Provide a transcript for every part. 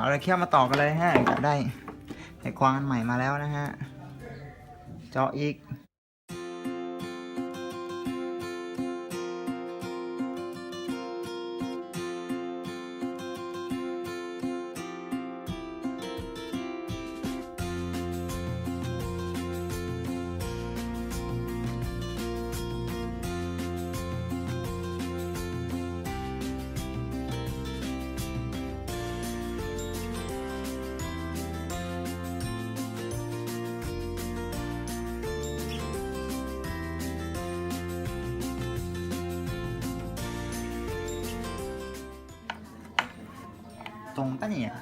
เอาเลยเขี่ยวมาต่อกันเลยฮะได้ไอควางอันใหม่มาแล้วนะฮะ เจาะอีก ปะเนี่ย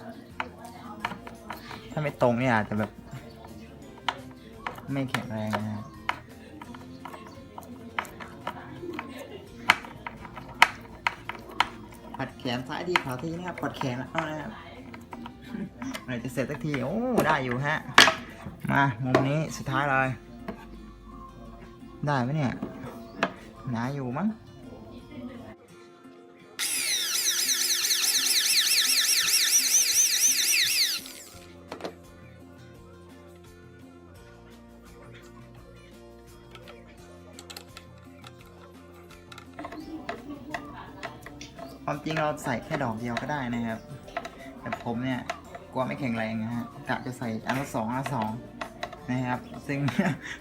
ถ้าไม่ตรงเนี่ยอาจจะแบบ ไม่แข็งแรงนะฮะปัดแขนซ้ายทีขวาทีนะครับปัดแขนแล้วนะครับเมื่อไหร่จะเสร็จสักที โอ้ ได้อยู่ฮะ มามุมนี้สุดท้ายเลย ได้ไหมเนี่ย หนาอยู่มั้ง ความจริงเราใส่แค่ดอกเดียวก็ได้นะครับ แต่ผมเนี่ยกลัวไม่แข็งแรงนะฮะกะจะใส่อันละสองอันละสองนะครับ ซึ่ง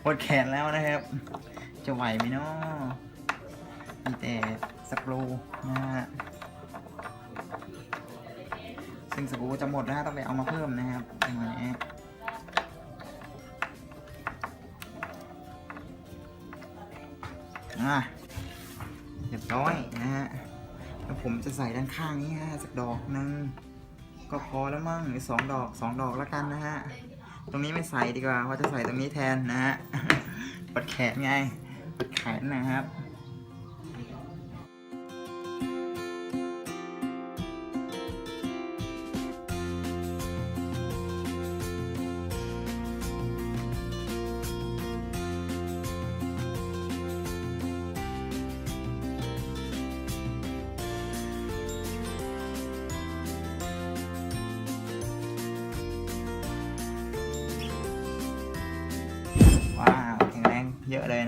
หมดแขนแล้วนะครับ จะไหวไหมเนาะมีแต่สกรูนะฮะซึ่งสกรูจะหมดนะฮะต้องไปเอามาเพิ่มนะครับในวันนี้อะเรียบร้อยนะฮะ ผมจะใส่ด้านข้างนี้ฮะสักดอกหนึ่งก็พอแล้วมั้งหรือสองดอกสองดอกแล้วกันนะฮะ ตรงนี้ไม่ใส่ดีกว่าเพราะจะใส่ตรงนี้แทนนะฮะปัดแขนไงปัดแขนนะครับ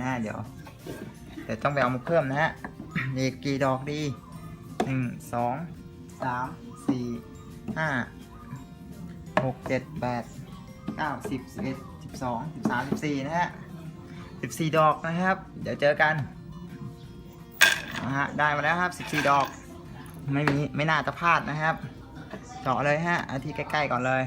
ะเดี๋ยวเดี๋ยวต้องไปเอามาเพิ่มนะฮะอีกี่ดอกดีหนึ่งสองสามสี่ห้าหกเจ็ดแปดเก้าสิบสิบเอ็ดสิบสองสิบสามสิบสี่นะฮะสิบสี่ดอกนะครับ เดี๋ยวเจอกันนะฮะได้มาแล้วครับสิบสี่ดอก ไม่มีไม่น่าจะพลาดนะครับเจาะเลยฮะเอาที่ใกล้ๆก่อนเลย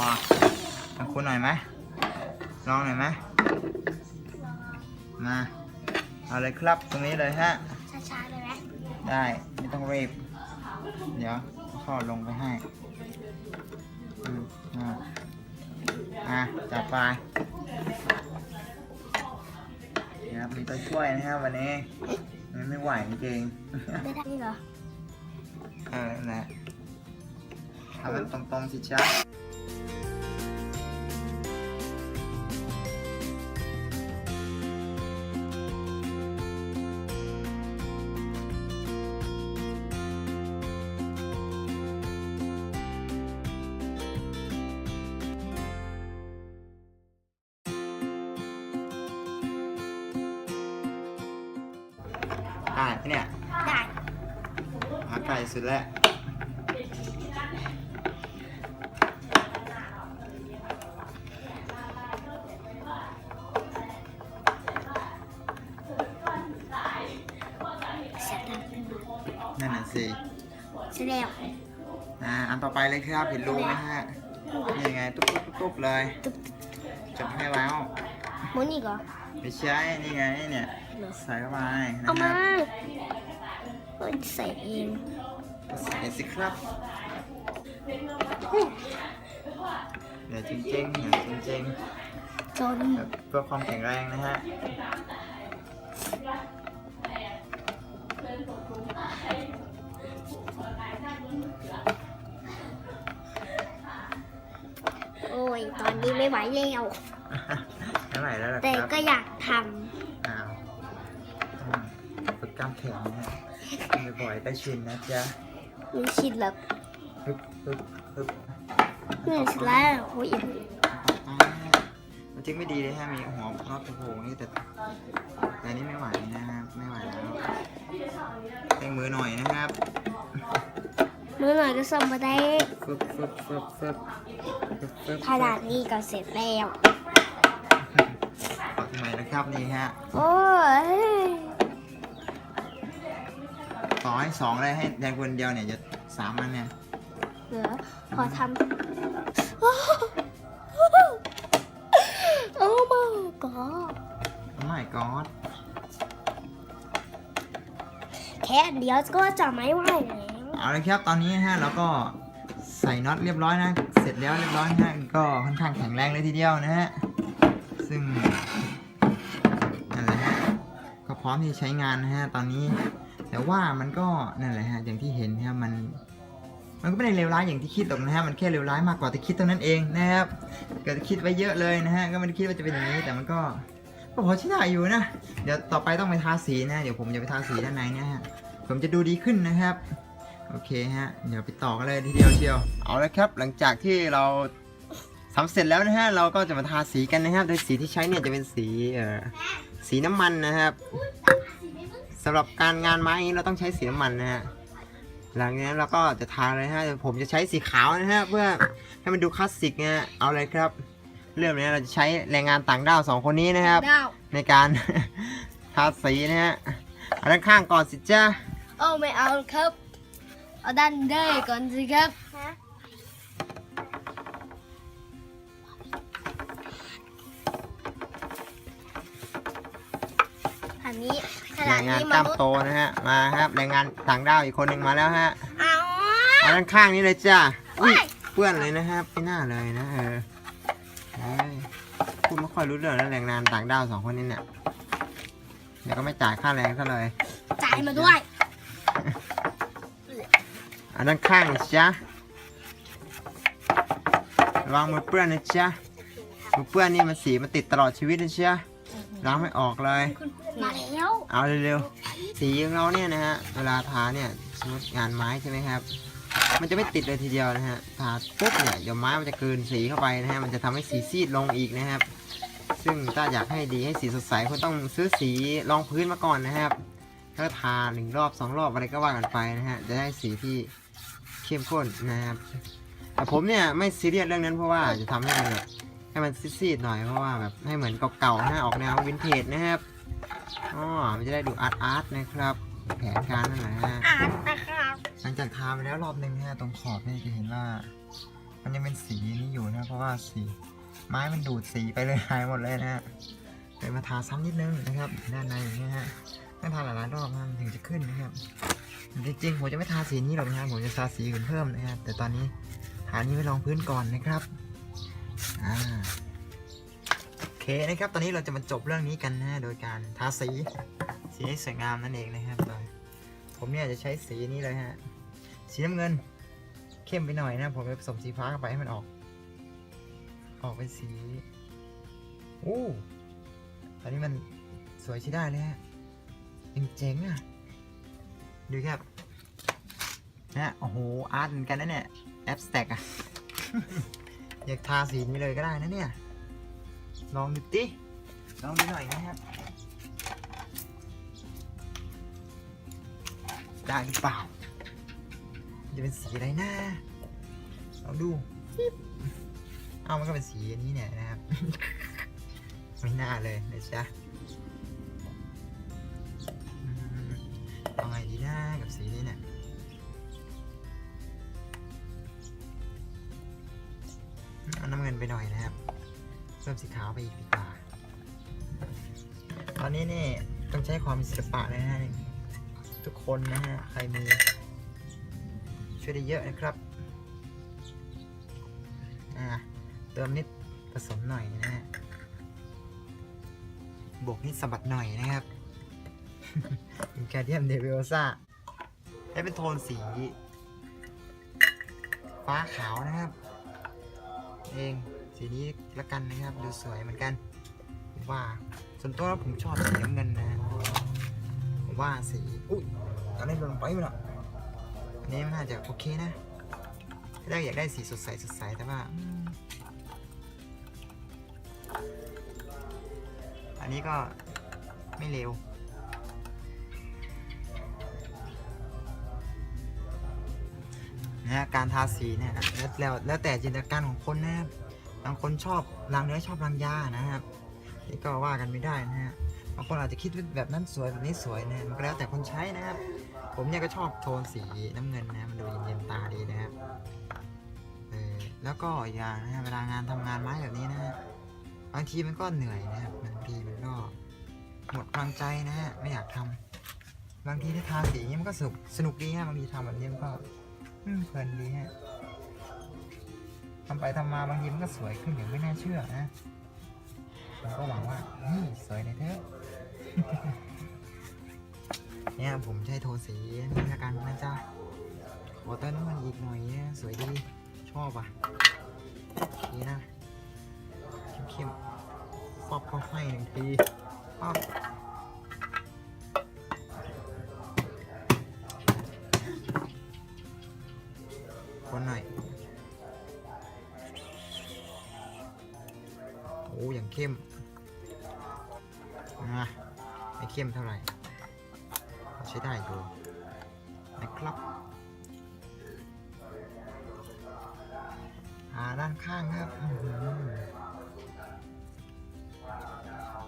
ว้าทำคุณหน่อยไหมลองหน่อยไหมมา เอาเลยครับตรงนี้เลยฮะ ช้าๆเลยไหมได้ ไม่ต้องรีบ เดี๋ยวข้อลงไปให้อืมอ่าอะจัดไปนะครับมีตัวช่วยนะครับวันนี้มันไม่ไหวจริงได้ได้เหรอ ๆเออนั่นแหละทำมันตรงๆสิจ๊ะ ปะเนี่ย ได้หาไก่สุดแล้วเสร็จแล้วนั่นน่ะสิ เสร็จแล้วอ่า อันต่อไปเลยครับ เห็นรูไหมฮะนี่ไง ตุ๊บตุ๊บตุ๊บตุ๊บเลย ตุ๊บจบให้แล้วหมุนอีกเหรอ ไม่ใช่ นี่ไงเนี่ย ใส่เข้าไปนะเอาครัมาบเฮ้ยใส่เองใส่สิครับเดี๋ยวจริงๆเดี๋ยวจริงจนๆเพื่อความแข็งแรงนะฮะโอ้ย ตอนนี้ไม่ไหวแล้ว เท่าไหร่แล้วล่ะแต่ครับก็อยากทอ้าวต้อง ฝึกกล้ามแข็งนะฮะบ่อยๆได้ชินนะจ๊ะำมีชิดแบบปึ๊บปึ๊บปึ๊บเพื่อนสแล้วโอ้ยอ่ามันจริงไม่ดีเลยฮะมีหัวน็อตตะโพงนี่แต่แต่อันนี้ไม่ไหวนะครับไม่ไหวแล้วเร่งมือหน่อยนะครับเมื่อหน่อยก็ส่งมาได้ฟึบฟึบฟึบฟึบฟึบฟึบขนาดนี้ก็เสร็จแล้วขอทำไมนะครับนี่ฮะ โอ้ย ต่อให้สองเลยให้แดงคนเดียวเนี่ยจะสามอันเนี่ยเหลือขอทำโอ้โอ้ my god ไม่กอดแค่อันเดียวก็จะไม่ไหวแล้วเอาเลยครับตอนนี้นะฮะเราก็ใส่น็อตเรียบร้อยนะ เสร็จแล้วเรียบร้อยนะฮะก็ค่อนข้างแข็งแรงเลยทีเดียวนะฮะ ซึ่งนั่นแหละฮะก็พร้อมที่จะใช้งานนะฮะตอนนี้ แต่ว่ามันก็นั่นแหละฮะอย่างที่เห็นนะฮะมัน มันก็ไม่ได้เลวร้ายอย่างที่คิดหรอกนะฮะมันแค่เลวร้ายมากกว่าที่คิดเท่านั้นเองนะครับเกิดคิดไว้เยอะเลยนะฮะก็ไม่ได้คิดว่าจะเป็นอย่างนี้แต่มันก็ก็พอใช้ได้อยู่นะ เดี๋ยวต่อไปต้องไปทาสีนะ เดี๋ยวผมจะไปทาสีด้านในนะฮะ ผมจะดูดีขึ้นนะครับ โอเคฮะ เดี๋ยวไปต่อกันเลยทีเดียวเชียว เอาละครับ หลังจากที่เราทำเสร็จแล้วนะฮะ เราก็จะมาทาสีกันนะครับ โดยสีที่ใช้เนี่ยจะเป็นสีเอ่อสีน้ำมันนะครับ สำหรับการงานไม้อย่างนี้เราต้องใช้สีน้ำมันนะฮะหลังจากนั้นเราก็จะทาเลยฮะเดี๋ยวผมจะใช้สีขาวนะฮะเพื่อให้มันดูคลาสสิกนะฮะเอาเลยครับ เริ่มเลยนะเราจะใช้แรงงานต่างด้าวสองคนนี้นะครับ ดาวในการ ทาสีนะฮะเอาด้านข้างก่อนสิจ้าโอ้ไม่เอาครับ เอาด้านเด้ก่อนสิครับ อันนี้ข แรนาดงงานนี้กมล้ามนุษย์โตนะฮะ มาครับแรงงานต่างด้าวอีกคนหนึ่งมาแล้วฮะ เอามาด้านข้างนี้เลยจ้าอุ้ยว้ายเปื้อนเลยนะครับไม่น่าเลยนะเออเฮ้ยพูดไม่ค่อยรู้เรื่องนะแรงงานต่างด้าวสองคนนี้เนี่ยเดี๋ยวก็ไม่จ่ายค่าแรงซะเลย จ่ายมาด้วยอันด้านข้างนะจ๊ะระวังมือเปื้อนนะจ๊ะมือเปื้อนนี่มันสีมันติดตลอดชีวิตนะจ๊ะล้างไม่ออกเลย มาแล้ว เอาเร็วๆสีของเราเนี่ยนะฮะเวลาทาเนี่ยสมมติงานไม้ใช่ไหมครับ มันจะไม่ติดเลยทีเดียวนะฮะทาปุ๊บเนี่ยเดี๋ยวไม้มันจะกลืนสีเข้าไปนะฮะมันจะทำให้สีซีดลงอีกนะครับ ซึ่งถ้าอยากให้ดีให้สีสดใสคุณต้องซื้อสีรองพื้นมาก่อนนะครับแล้วทาหนึ่งรอบสองรอบอะไรก็ว่ากันไปนะฮะจะได้สีที่เข้มข้นนะครับแต่ผมเนี่ยไม่ซีเรียสเรื่องนั้นเพราะว่าจะทำให้มันแบบให้มันซีดๆหน่อยเพราะว่าแบบให้เหมือนเก่าๆนะฮะออกแนววินเทจนะครับ อ๋อมันจะได้ดูอาร์ตอาร์ตนะครับ แผนการนั่นแหละฮะอาร์ตนะครับหลังจากทาไปแล้วรอบหนึ่งนะฮะตรงขอบเนี่ยจะเห็นว่า มันยังเป็นสีนี้อยู่นะเพราะว่าสีไม้มันดูดสีไปเลยหายหมดเลยนะฮะเลยมาทาซ้ำนิดนึงนะครับ ด้านในอย่างเงี้ยฮะต้องทาหลายๆรอบนะมันถึงจะขึ้นนะครับจริงๆผมจะไม่ทาสีนี้หรอกนะฮะผมจะทาสีอื่นเพิ่มนะครับแต่ตอนนี้ทานี้ไว้รองพื้นก่อนนะครับอ่าโอ เคนะครับ ตอนนี้เราจะมาจบเรื่องนี้กันนะโดยการทาสี สีให้สวยงามนั่นเองนะครับโดยผมเนี่ยจะใช้สีนี้เลยฮะ สีน้ำเงิน เข้มไปหน่อยนะ ผมจะผสมสีฟ้าเข้าไปให้มันออก ออกเป็นสีโอ้ตอนนี้มันสวยใช้ได้เลยฮะเจ๋งๆอะ ดูครับนะโอ้โห อาร์ตเหมือนกันนะเนี่ย แอปสแต็กอะ อยากทาสีนี้เลยก็ได้นะเนี่ย ลองดูดิลองดูหน่อยนะครับ ได้หรือเปล่า จะเป็นสีอะไรนะลองดู เอามันก็เป็นสีอันนี้เนี่ยนะครับ ไม่น่าเลยนะจ๊ะเอาไงดีนะกับสีนี้เนี่ยเอาน้ำเงินไปหน่อยนะครับ เพิ่มสีขาวไปอีกดีกว่า ตอนนี้นี่ต้องใช้ความมีศิลปะนะฮะทุกคนนะฮะ ใครมีช่วยได้เยอะนะครับอ่าเติมนิดผสมหน่อยนะฮะ บวกนิดสะบัดหน่อยนะครับเป็นแคดเดียมเดวิโอซ่าให้เป็นโทนสี ฟ้าขาวนะครับ เอง สีนี้ละกันนะครับ ดูสวยเหมือนกันผมว่าส่วนตัวผมชอบสีน้ำเงินนะผมว่าสีอุ้ยตอนนี้ลงไปไหมล่ะอันนี้มันน่าจะโอเคนะถ้าได้อยากได้สีสดใสสดใสแต่ว่า อันนี้ก็ไม่เร็วนะการทาสีเนี่ยแล้วแล้วแล้วแต่จินตนาการของคนนะครับ บางคนชอบรางเนื้อชอบรางยานะครับนี่ก็ว่ากันไม่ได้นะฮะบางคนอาจจะคิดว่าแบบนั้นสวยแบบนี้สวยนะมันก็แล้วแต่คนใช้นะครับ ผมเนี่ยก็ชอบโทนสีน้ำเงินนะมันดูเย็นๆตาดีนะครับเออแล้วก็อย่างนะฮะเวลางานทำงานไม้แบบนี้นะฮะบางทีมันก็เหนื่อยนะครับบางทีมันก็หมดกำลังใจนะฮะไม่อยากทำบางทีถ้าทาสีนี้มันก็สนุกสนุกดีฮะบางทีทำแบบนี้มันก็เพลินดีฮะ ทำไปทำมาบางทีมันก็สวยขึ้นอย่างไม่น่าเชื่อนะผมก็หวังว่านี่สวยเลยเถอะเนี่ยผมใช้โทนสีนี้ละกันนะจ๊ะขอเติมน้ำมันอีกหน่อยเนี่ยสวยดี ชอบอะนี่นะเข้มๆป๊อบเข้าให้หนึ่งทีป๊อบ เข้มเท่าไหร่ ใช้ได้ดูนะครับอ่าด้านข้างครับ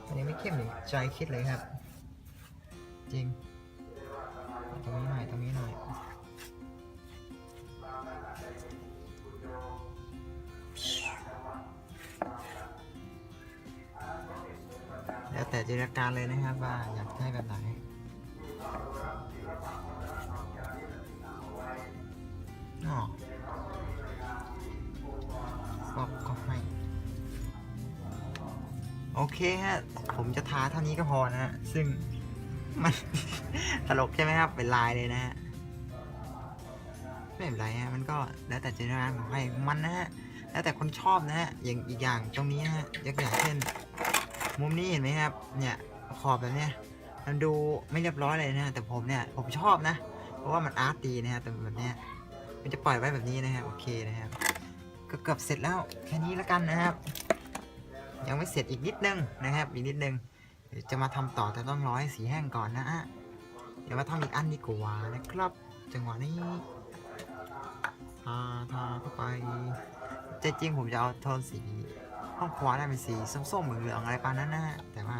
อันนี้ไม่เข้มเลยใจคิดเลยครับ จริง จินตนาการเลยนะครับว่าอยากได้แบบไหนอ๋อก็ก็ให้โอเคฮะ ผมจะทาเท่านี้ก็พอนะฮะ ซึ่งมันตลกใช่ไหมครับ เป็นลายเลยนะฮะ ไม่เป็นไรฮะ มันก็แล้วแต่จินตนาการของใครมันนะฮะ แล้วแต่คนชอบนะฮะ อย่างอีกอย่างตรงนี้นะฮะยกอย่างเช่น มุมนี้เห็นไหมครับ เนี่ยขอบแบบเนี้ยมันดูไม่เรียบร้อยเลยนะ แต่ผมเนี่ยผมชอบนะ เพราะว่ามันอาร์ตดีนะฮะแต่แบบเนี้ยมันจะปล่อยไว้แบบนี้นะฮะโอเคนะครับก็เกือบเสร็จแล้วแค่นี้แล้วกันนะครับ ยังไม่เสร็จอีกนิดนึงนะครับ อีกนิดนึงจะมาทำต่อแต่ต้องร้อให้สีแห้งก่อนนะฮะเดี๋ยวมาทำอีกอันดีกว่านะครับ จังหวะนี้ทาทาเข้าไปใจจริงผมจะเอาโทนสี ห้องครัวได้เป็นสีส้มๆเหลืองๆอะไรประมาณนั้นนะฮะแต่ว่า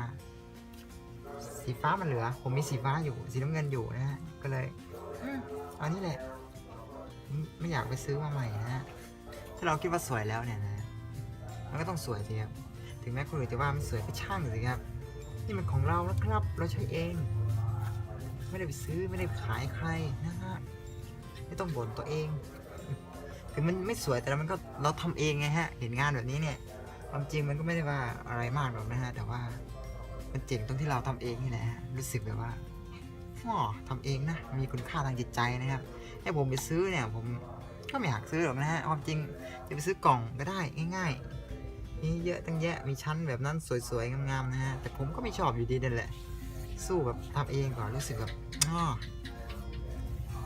สีฟ้ามันเหลือ ผมมีสีฟ้าอยู่ สีน้ำเงินอยู่นะฮะก็เลยอืมเอานี่แหละ ไม่อยากไปซื้อมาใหม่นะฮะถ้าเราคิดว่าสวยแล้วเนี่ยนะมันก็ต้องสวยสิครับถึงแม้คนอื่นจะว่าไม่สวยก็ช่างสิครับนี่มันของเรานะครับ เราใช้เอง ไม่ได้ไปซื้อไม่ได้ขายใครนะฮะไม่ต้องบ่นตัวเอง ถึงมันไม่สวยแต่มันก็เราทำเองไงฮะ เห็นงานแบบนี้เนี่ย ความจริงมันก็ไม่ได้ว่าอะไรมากหรอกนะฮะ แต่ว่ามันเจ๋งตรงที่เราทำเองนี่แหละฮะรู้สึกแบบว่าอ๋อทำเองนะ มีคุณค่าทางจิตใจนะครับ ให้ผมไปซื้อเนี่ย ผมก็ไม่อยากซื้อหรอกนะฮะ ความจริงจะไปซื้อกล่องก็ได้ง่ายๆมีเยอะตั้งแยะ มีชั้นแบบนั้นสวยๆงามๆนะฮะ แต่ผมก็ไม่ชอบอยู่ดีนั่นแหละ สู้แบบทำเองก่อนรู้สึกแบบอ๋อ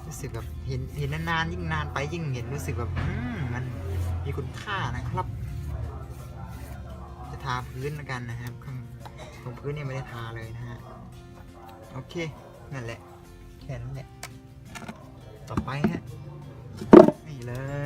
รู้สึกแบบเห็นเห็นนานๆยิ่งนานไปยิ่งเห็นรู้สึกแบบอืมมันมีคุณค่านะครับ ทาพื้นแล้วกันนะครับข้าตรงพื้นเนี่ยไม่ได้ทาเลยนะฮะโอเคนั่นแหละแค่นั้นแหละต่อไปฮะนี่เลย